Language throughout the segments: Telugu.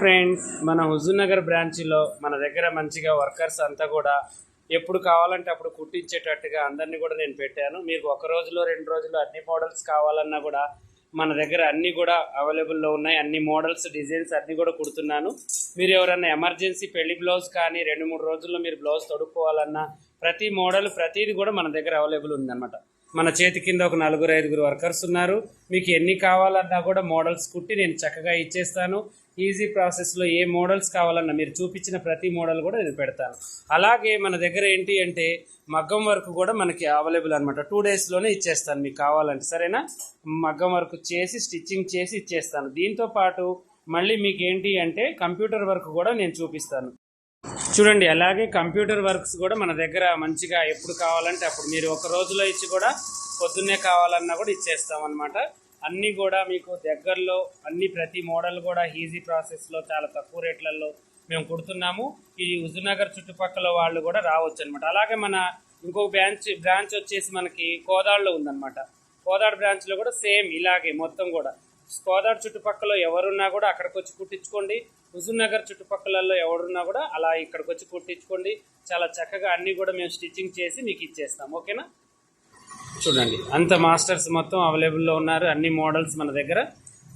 ఫ్రెండ్స్ మన హుజూర్నగర్ బ్రాంచ్లో మన దగ్గర మంచిగా వర్కర్స్ అంతా కూడా ఎప్పుడు కావాలంటే అప్పుడు కుట్టించేటట్టుగా అందరినీ కూడా నేను పెట్టాను. మీకు ఒక రోజులో రెండు రోజులు అన్ని మోడల్స్ కావాలన్నా కూడా మన దగ్గర అన్నీ కూడా అవైలబుల్లో ఉన్నాయి. అన్ని మోడల్స్ డిజైన్స్ అన్నీ కూడా కుడుతున్నాను. మీరు ఎవరన్నా ఎమర్జెన్సీ పెళ్ళి బ్లౌజ్ కానీ రెండు మూడు రోజుల్లో మీరు బ్లౌజ్ తొడుక్కోవాలన్నా ప్రతి మోడల్ ప్రతిది కూడా మన దగ్గర అవైలబుల్ ఉందన్నమాట. మన చేతి కింద ఒక నలుగురు ఐదుగురు వర్కర్స్ ఉన్నారు. మీకు ఎన్ని కావాలన్నా కూడా మోడల్స్ కుట్టి నేను చక్కగా ఇచ్చేస్తాను. ఈజీ ప్రాసెస్లో ఏ మోడల్స్ కావాలన్నా మీరు చూపించిన ప్రతి మోడల్ కూడా నేను పెడతాను. అలాగే మన దగ్గర ఏంటి అంటే మగ్గం వర్క్ కూడా మనకి అవైలబుల్ అనమాట టూ డేస్లోనే ఇచ్చేస్తాను మీకు కావాలంటే. సరేనా? మగ్గం వర్క్ చేసి స్టిచ్చింగ్ చేసి ఇచ్చేస్తాను. దీంతో పాటు మళ్ళీ మీకు ఏంటి అంటే కంప్యూటర్ వర్క్ కూడా నేను చూపిస్తాను. చూడండి అలాగే కంప్యూటర్ వర్క్స్ కూడా మన దగ్గర మంచిగా ఎప్పుడు కావాలంటే అప్పుడు మీరు ఒక రోజులో ఇచ్చి కూడా పొద్దున్నే కావాలన్నా కూడా ఇచ్చేస్తామన్నమాట. అన్నీ కూడా మీకు దగ్గరలో అన్ని ప్రతి మోడల్ కూడా ఈజీ ప్రాసెస్లో చాలా తక్కువ రేట్లలో మేము కుడుతున్నాము. ఈ హుజూర్నగర్ చుట్టుపక్కల వాళ్ళు కూడా రావచ్చు అనమాట అలాగే మన ఇంకో బ్రాంచ్ బ్రాంచ్ వచ్చేసి మనకి కోదాడులో ఉందన్నమాట. కోదాడు బ్రాంచ్లో కూడా సేమ్ ఇలాగే మొత్తం కూడా. కోదాడు చుట్టుపక్కల ఎవరున్నా కూడా అక్కడికి వచ్చి కుట్టించుకోండి. హుజూర్నగర్ చుట్టుపక్కలలో ఎవరున్నా కూడా అలా ఇక్కడికి వచ్చి కుట్టించుకోండి. చాలా చక్కగా అన్నీ కూడా మేము స్టిచ్చింగ్ చేసి మీకు ఇచ్చేస్తాం. ఓకేనా? చూడండి. అంత మాస్టర్స్ మొత్తం అవైలబుల్లో ఉన్నారు. అన్ని మోడల్స్ మన దగ్గర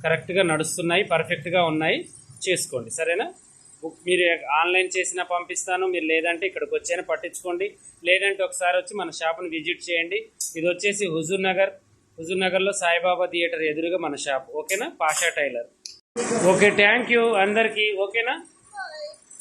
కరెక్ట్గా నడుస్తున్నాయి పర్ఫెక్ట్గా ఉన్నాయి. చేసుకోండి. సరేనా? బుక్ మీరు ఆన్లైన్ చేసినా పంపిస్తాను. మీరు లేదంటే ఇక్కడికి వచ్చైనా పట్టించుకోండి. లేదంటే ఒకసారి వచ్చి మన షాప్ని విజిట్ చేయండి. ఇది వచ్చేసి హుజూర్ నగర్ హుజూర్ నగర్లో సాయిబాబా థియేటర్ ఎదురుగా మన షాప్. ఓకేనా? Pasha tailor. Okay thank you అందరికీ. ఓకేనా?